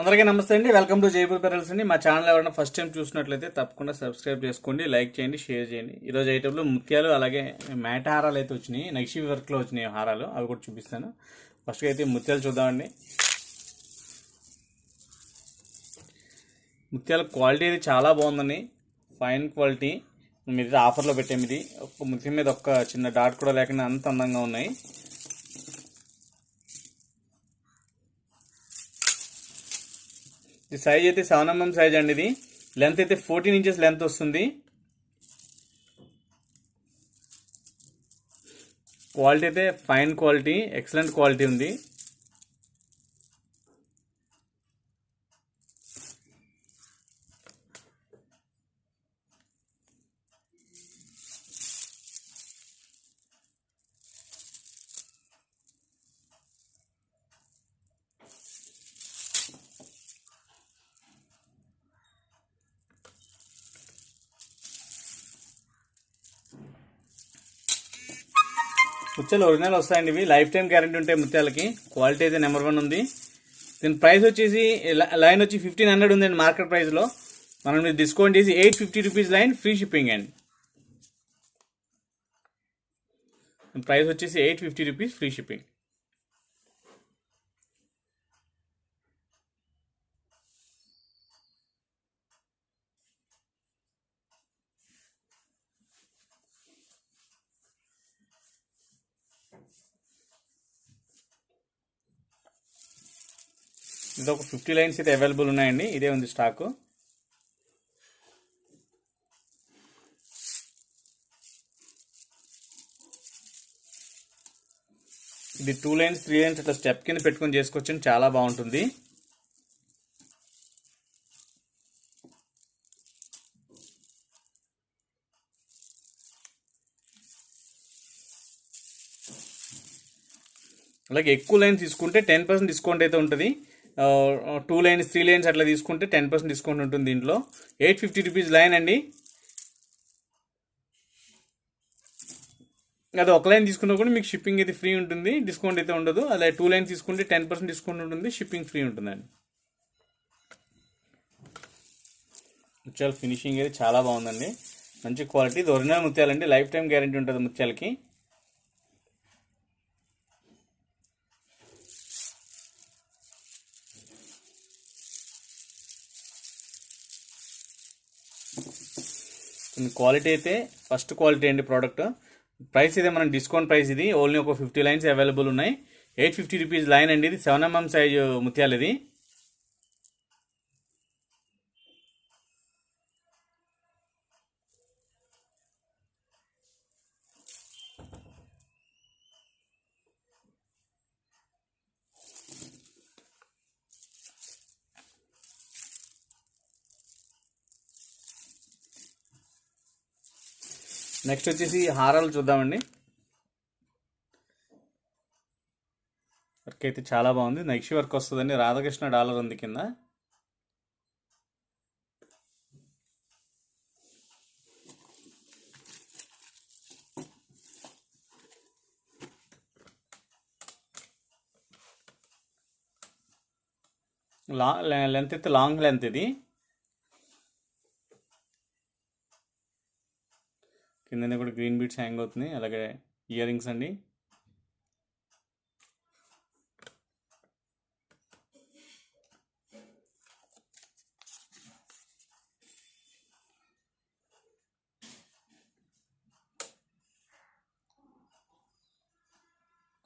అందరికీ నమస్తే అండి. వెల్కమ్ టు జైపూర్ పెరల్స్ అండి. మా ఛానల్ ఎవరైనా ఫస్ట్ టైం చూసినట్లయితే తప్పకుండా సబ్స్క్రైబ్ చేసుకోండి లైక్ చేయండి షేర్ చేయండి. ఈరోజు ఐటెంలో ముత్యాలు అలాగే మేట హారాలు అయితే వచ్చినాయి. నక్షి వర్క్లో వచ్చినాయి హారాలు. అవి కూడా చూపిస్తాను. ఫస్ట్గా అయితే ముత్యాలు చూద్దామండి. ముత్యాల క్వాలిటీ అయితే చాలా బాగుందండి. ఫైన్ క్వాలిటీ మీద ఆఫర్లో పెట్టాము ఇది. ఒక ముత్యం మీద ఒక్క చిన్న డాట్ కూడా లేకుండా అంత అందంగా ఉన్నాయి. ఇది సైజ్ అయితే సెవెన్ ఎంఎం సైజ్ అండి ఇది. లెంత్ అయితే ఫోర్టీన్ ఇంచెస్ లెంత్ వస్తుంది. క్వాలిటీ అయితే ఫైన్ క్వాలిటీ ఎక్సలెంట్ క్వాలిటీ ఉంది. ముత్యాలు ఒరిజినల్ వస్తాయండి ఇవి. లైఫ్ టైం గ్యారంటీ ఉంటాయి ముత్యాలకి. క్వాలిటీ అయితే నెంబర్ వన్ ఉంది. దీని ప్రైస్ వచ్చేసి లైన్ వచ్చి ఫిఫ్టీన్ హండ్రెడ్ ఉందండి మార్కెట్ ప్రైస్లో మనం మీరు డిస్కౌంట్ చేసి eight fifty rupees line free shipping అండి. ప్రైస్ వచ్చేసి eight fifty rupees free shipping ఇది ఒక ఫిఫ్టీ లైన్స్ అయితే అవైలబుల్ ఉన్నాయండి. ఇదే ఉంది స్టాకు. ఇది టూ లైన్స్ త్రీ లైన్స్ ఇట్లా స్టెప్ కింద పెట్టుకొని చేసుకోవచ్చు చాలా బాగుంటుంది. అలాగే ఎక్కువ లైన్స్ తీసుకుంటే టెన్ పర్సెంట్ డిస్కౌంట్ అయితే ఉంటుంది. టూ లైన్స్ త్రీ లైన్స్ అట్లా తీసుకుంటే టెన్ పర్సెంట్ డిస్కౌంట్ ఉంటుంది దీంట్లో. ఎయిట్ ఫిఫ్టీ రూపీస్ లైన్ అండి. అదే ఒక లైన్ తీసుకున్నా కూడా మీకు షిప్పింగ్ అయితే ఫ్రీ ఉంటుంది. డిస్కౌంట్ అయితే ఉండదు. అలా టూ లైన్స్ తీసుకుంటే టెన్ పర్సెంట్ డిస్కౌంట్ ఉంటుంది. షిప్పింగ్ ఫ్రీ ఉంటుందండి. ముత్యాల ఫినిషింగ్ అయితే చాలా బాగుందండి. మంచి క్వాలిటీ. ఇది ఒరిజినల్ ముత్యాలండి. లైఫ్ టైం గ్యారంటీ ఉంటుంది ముత్యాలకి. క్వాలిటీ అయితే ఫస్ట్ క్వాలిటీ అండి ప్రోడక్ట్. ప్రైస్ ఇదే మనం డిస్కౌంట్ ప్రైస్ ఇది. ఓన్లీ ఒక ఫిఫ్టీ లైన్స్ అవైలబుల్ ఉన్నాయి. ఎయిట్ ఫిఫ్టీ రూపీస్ లైన్ అండి ఇది. సెవెన్ ఎంఎం సైజ్ ముత్యాలు ఇది నెక్స్ట్ వచ్చేసి హారాలు చూద్దామండి. వర్క్ అయితే చాలా బాగుంది. నెక్స్ట్ వర్క్ వస్తుందండి. రాధాకృష్ణ డాలర్ ఉంది కింద. లా లెంత్ అయితే లాంగ్ లెంత్ ఇది. కిందనే కూడా గ్రీన్ బీట్స్ హ్యాంగ్ అవుతుంది అలాగే ఇయర్ రింగ్స్ అండి.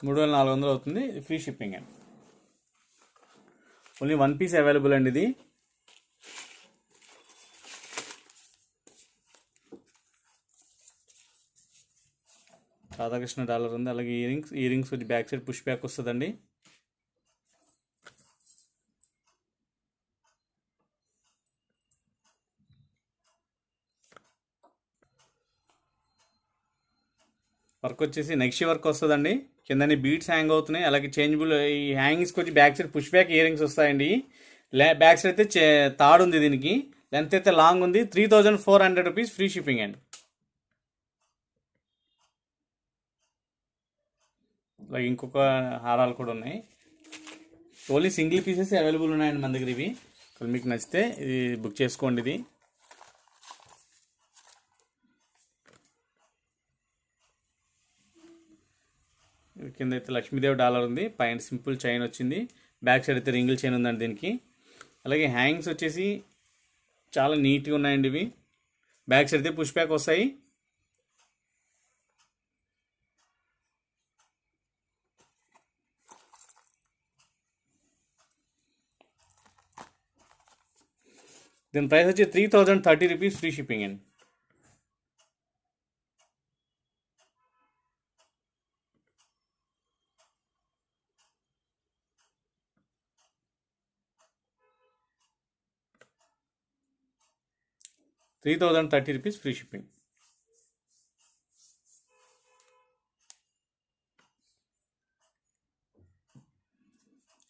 మూడు వేల నాలుగు వందలు అవుతుంది. Free shipping. అండి ఓన్లీ వన్ పీస్ అవైలబుల్ అండి ఇది. రాధాకృష్ణ డాలర్ ఉంది. అలాగే ఇయరింగ్స్ ఇయరింగ్స్ వచ్చి బ్యాక్ సైడ్ పుష్ బ్యాక్ వస్తుందండి. వర్క్ వచ్చేసి నెక్స్ట్ వర్క్ వస్తుందండి. కిందని బీట్స్ హ్యాంగ్ అవుతున్నాయి. అలాగే చేంజబుల్ ఈ హ్యాంగింగ్స్కి వచ్చి back side push back earrings వస్తాయండి. బ్యాక్ సైడ్ అయితే చే- తాడు ఉంది దీనికి. లెంత్ అయితే లాంగ్ ఉంది. Three thousand four hundred rupees free shipping అండి. ఇంకొక హారాలు కూడా ఉన్నాయి. ఓన్లీ సింగిల్ పీసెస్ అవైలబుల్ ఉన్నాయండి మన దగ్గర ఇవి. మీకు నచ్చితే ఇది బుక్ చేసుకోండి ఇది. ఇది కింద అయితే లక్ష్మీదేవి డాలర్ ఉంది. పైన సింపుల్ చైన్ వచ్చింది. బ్యాక్ సైడ్ అయితే రింగిల్ చైన్ ఉందండి దీనికి. అలాగే హ్యాంగ్స్ వచ్చేసి చాలా నీట్గా ఉన్నాయండి ఇవి. బ్యాక్ సైడ్ అయితే పుష్ బ్యాక్ వస్తాయి. దీని ప్రైస్ వచ్చి three thousand thirty rupees free shipping అండి. Three thousand thirty rupees free shipping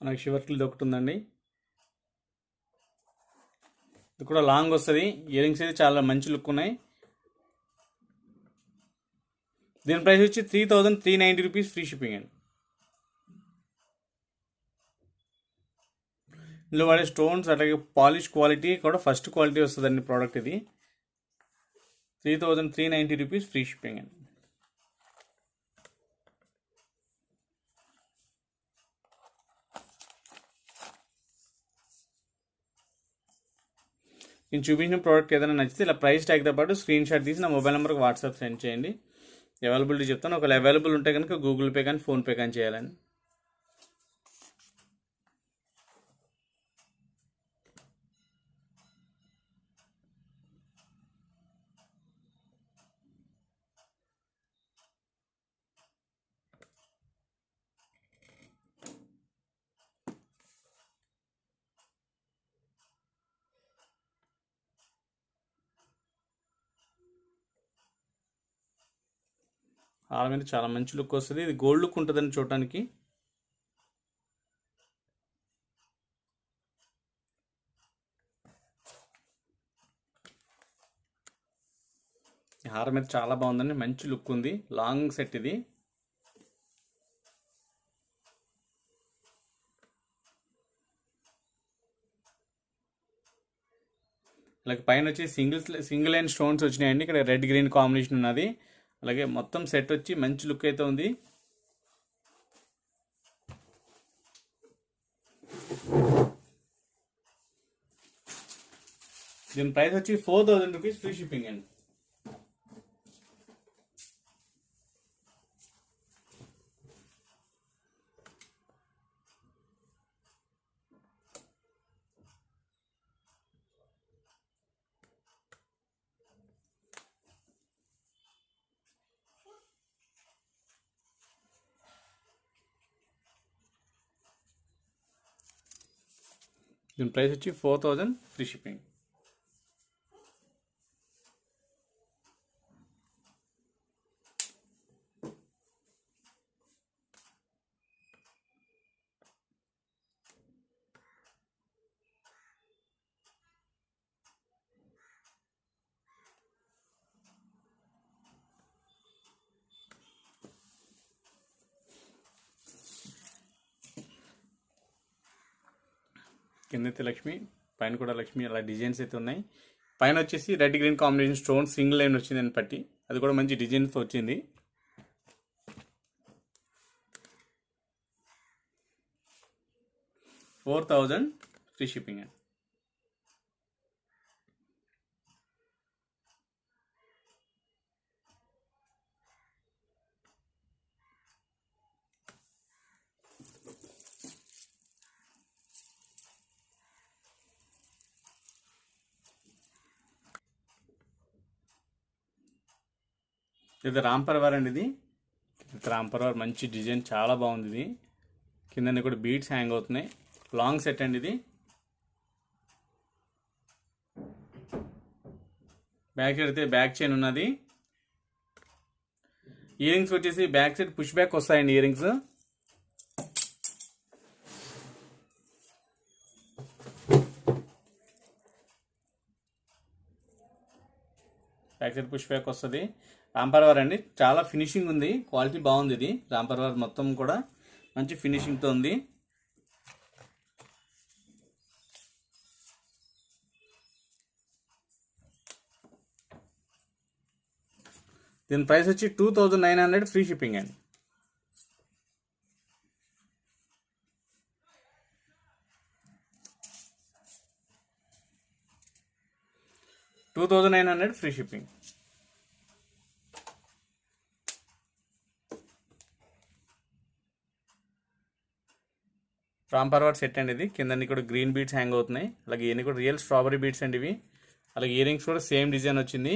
మనకి షివర్ట్లు ఇది ఉందండి ఇది కూడా లాంగ్ వస్తుంది. ఇయర్ రింగ్స్ అయితే చాలా మంచి లుక్ ఉన్నాయి. దీని ప్రైస్ వచ్చి three thousand three ninety rupees free shipping అండి. ఇందులో వాడే స్టోన్స్ అలాగే పాలిష్ క్వాలిటీ కూడా ఫస్ట్ క్వాలిటీ వస్తుందండి ప్రోడక్ట్ ఇది. Three thousand three ninety rupees free shipping అండి. నేను చూపించిన ప్రోడక్ట్ ఏదైనా నచ్చితే ఇలా ప్రైస్ ట్యాగ్తో పాటు స్క్రీన్ షాట్ తీసి నా మొబైల్ నెంబర్కి వాట్సాప్ సెండ్ చేయండి. అవైలబిలిటీ చెప్తాను. ఒకవేళ అవైలబుల్ ఉంటే కనుక గూగుల్ పే కానీ ఫోన్పే కానీ చేయాలని హార మీద చాలా మంచి లుక్ వస్తుంది. ఇది గోల్డ్ లుక్ ఉంటుందండి చూడటానికి. హారం మీద చాలా బాగుందండి. మంచి లుక్ ఉంది. లాంగ్ సెట్ ఇది. ఇలాగ పైన వచ్చి సింగిల్ సింగిల్ అండ్ స్టోన్స్ వచ్చినాయండి. ఇక్కడ రెడ్ గ్రీన్ కాంబినేషన్ ఉన్నది. అలాగే మొత్తం సెట్ వచ్చి మంచి లుక్ అయితే ఉంది. దీని ప్రైస్ వచ్చి four thousand rupees free shipping అండి. దీని ప్రైస్ వచ్చి ఫోర్ థౌజండ్ ఫ్రీ షిప్పింగ్. కిందైతే లక్ష్మి పైన కూడా లక్ష్మి అలా డిజైన్స్ అయితే ఉన్నాయి. పైన వచ్చేసి red green combination stone single line వచ్చిందని పట్టి. అది కూడా మంచి డిజైన్స్తో వచ్చింది. ఫోర్ థౌజండ్ ఫ్రీ షిప్పింగ్ అండి. ఇది రాంపర్వార్ అండి ఇది. ఇది రాంపర్వార్ మంచి డిజైన్ చాలా బాగుంది ఇది. కింద కూడా బీట్స్ హ్యాంగ్ అవుతున్నాయి. లాంగ్ సెట్ అండి ఇది. బ్యాక్ సైడ్ అయితే బ్యాక్ చైన్ ఉన్నది. ఇయర్ రింగ్స్ వచ్చేసి బ్యాక్ సైడ్ పుష్ బ్యాక్ వస్తాయండి ear back side push back వస్తుంది రాంపర్వర్ అండి చాలా ఫినిషింగ్ ఉంది. క్వాలిటీ బాగుంది ఇది. రాంపర్వర్ మొత్తం కూడా మంచి ఫినిషింగ్తో ఉంది. దీని ప్రైస్ వచ్చి two nine hundred free shipping అండి. Two thousand nine hundred free shipping from పర్వాట్ set అండి ఇది. కింద కూడా గ్రీన్ బీట్స్ హ్యాంగ్ అవుతున్నాయి. అలాగే ఇవన్నీ కూడా రియల్ స్ట్రాబెరీ బీట్స్ అండి ఇవి. అలాగే ఇయర్ రింగ్స్ కూడా సేమ్ డిజైన్ వచ్చింది.